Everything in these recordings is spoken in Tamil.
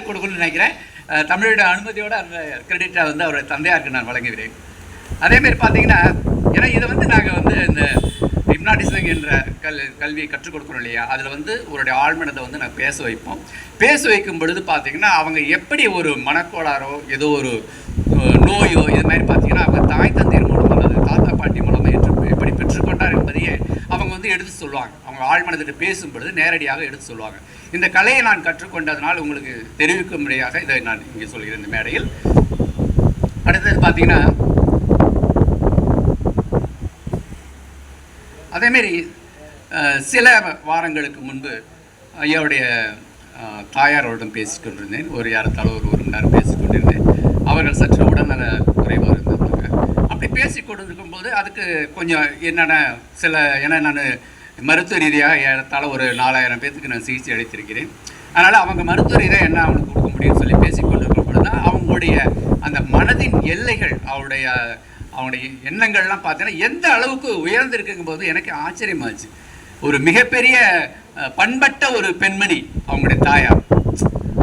கொடுக்கணும்னு நினைக்கிறேன்? தமிழோட அனுமதியோட அந்த கிரெடிட்டை வந்து அவருடைய தந்தையாருக்கு நான் வழங்குகிறேன். அதே மாதிரி பார்த்தீங்கன்னா ஏன்னா இதை வந்து நாங்கள் வந்து இந்த ஹிப்னாட்டிசம் என்ற கல் கல்வியை கற்றுக் கொடுக்குறோம் இல்லையா? அதில் வந்து உங்களுடைய ஆழ்மனதை வந்து நான் பேச வைப்போம். பேச வைக்கும் பொழுது பார்த்தீங்கன்னா அவங்க எப்படி ஒரு மனக்கோளாரோ ஏதோ ஒரு நோயோ இது மாதிரி பார்த்தீங்கன்னா அவங்க தாய் தந்தையர் மூலம் அல்லது தாத்தா பாட்டி மூலமாக எப்படி பெற்றுக்கொண்டார் என்பதையே வந்து எடுத்து சொல்லுவாங்க. அவங்க ஆழ்மனதிட்டு பேசும் பொழுது நேரடியாக எடுத்து சொல்லுவாங்க. இந்த கலையை நான் கற்றுக்கொண்டதனால் உங்களுக்கு தெரிவிக்கும் முறையாக இதை நான் இங்கே சொல்கிறேன் இந்த மேடையில். அடுத்தது பார்த்தீங்கன்னா அதேமாரி சில வாரங்களுக்கு முன்பு ஐயாவுடைய அஹ், தாயாரோடும் பேசிக்கொண்டிருந்தேன். ஒரு யாரத்தால ஒரு ஒரு மணி நேரம் பேசிக் போது அதுக்கு கொஞ்சம் என்னென்ன சில ஏன்னா நான் மருத்துவ ரீதியாக ஏறத்தாழ ஒரு நாலாயிரம் பேர்த்துக்கு நான் சிகிச்சை அளித்திருக்கிறேன். அதனால் அவங்க மருத்துவ ரீதியாக என்ன அவனுக்கு கொடுக்க முடியும்னு சொல்லி பேசிக்கொண்டிருக்கும் பொழுது தான் அவங்களுடைய அந்த மனதின் எல்லைகள் அவருடைய அவனுடைய எண்ணங்கள்லாம் பார்த்தீங்கன்னா எந்த அளவுக்கு உயர்ந்திருக்குங்கும் போது எனக்கு ஆச்சரியமாச்சு. ஒரு மிகப்பெரிய பண்பட்ட ஒரு பெண்மணி அவங்களுடைய தாயார்.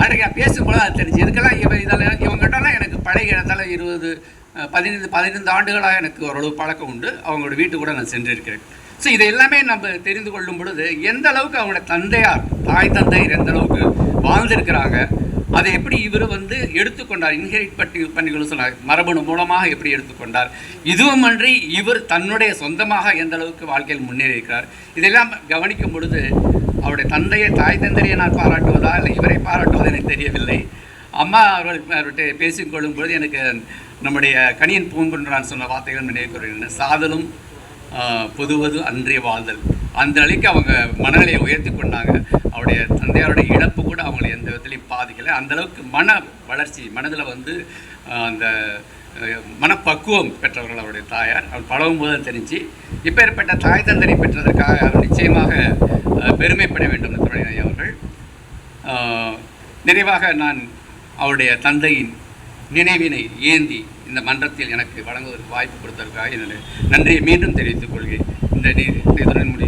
அன்றைக்கு நான் பேசும்போது அது தெரிஞ்சு இதுக்கெல்லாம் இவ இதெல்லாம் இவங்ககிட்டலாம் எனக்கு பழைய இடத்தால் இருபது பதினைந்து பதினைந்து ஆண்டுகளாக எனக்கு ஓரளவு பழக்கம் உண்டு. அவங்களோட வீட்டு கூட நான் சென்றிருக்கிறேன். ஸோ இதை எல்லாமே நம்ம தெரிந்து கொள்ளும் பொழுது எந்த அளவுக்கு அவங்களோட தந்தையார் தாய் தந்தையர் எந்த அளவுக்கு வாழ்ந்திருக்கிறாங்க அதை எப்படி இவர் வந்து எடுத்துக்கொண்டார் இன்ஹெரிட் பட்டி பண்ணிக்கொள்ள சொன்னார் மரபணு மூலமாக எப்படி எடுத்துக்கொண்டார் இதுவும் அன்றி இவர் தன்னுடைய சொந்தமாக எந்த அளவுக்கு வாழ்க்கையில் முன்னேறியிருக்கிறார் இதெல்லாம் கவனிக்கும் பொழுது அவருடைய தந்தையை தாய் தந்தையை நான் பாராட்டுவதா இல்லை இவரை பாராட்டுவதா எனக்கு தெரியவில்லை. அம்மா அவர்கள் அவர்கிட்ட பேசிக்கொள்ளும் பொழுது எனக்கு நம்முடைய கணியன் பூங்குன்றான் சொன்ன வார்த்தைகள் நினைவுகிறேன் சாதலும் பொதுவது அன்றைய வாழ்தல். அந்த நிலைக்கு அவங்க மனநிலையை உயர்த்தி கொண்டாங்க. அவருடைய தந்தையாருடைய இழப்பு கூட அவங்களை எந்த விதத்துலையும் பாதிக்கலை. அந்த அளவுக்கு மன வளர்ச்சி மனதில் வந்து அந்த மனப்பக்குவம் பெற்றவர்கள் அவருடைய தாயார். அவர் பழகும் போது தெரிஞ்சு இப்பேற்பட்ட தாய் தந்தனை பெற்றதற்காக அவர் நிச்சயமாக பெருமைப்பட வேண்டும் தமிழ் அவர்கள். நிறைவாக நான் அவருடைய தந்தையின் நினைவினை ஏந்தி இந்த மன்றத்தில் எனக்கு வழங்குவதற்கு வாய்ப்பு கொடுத்ததற்காக என்னுடைய நன்றியை மீண்டும் தெரிவித்துக் கொள்கிறேன். இந்த நீர் இதுடன் முடி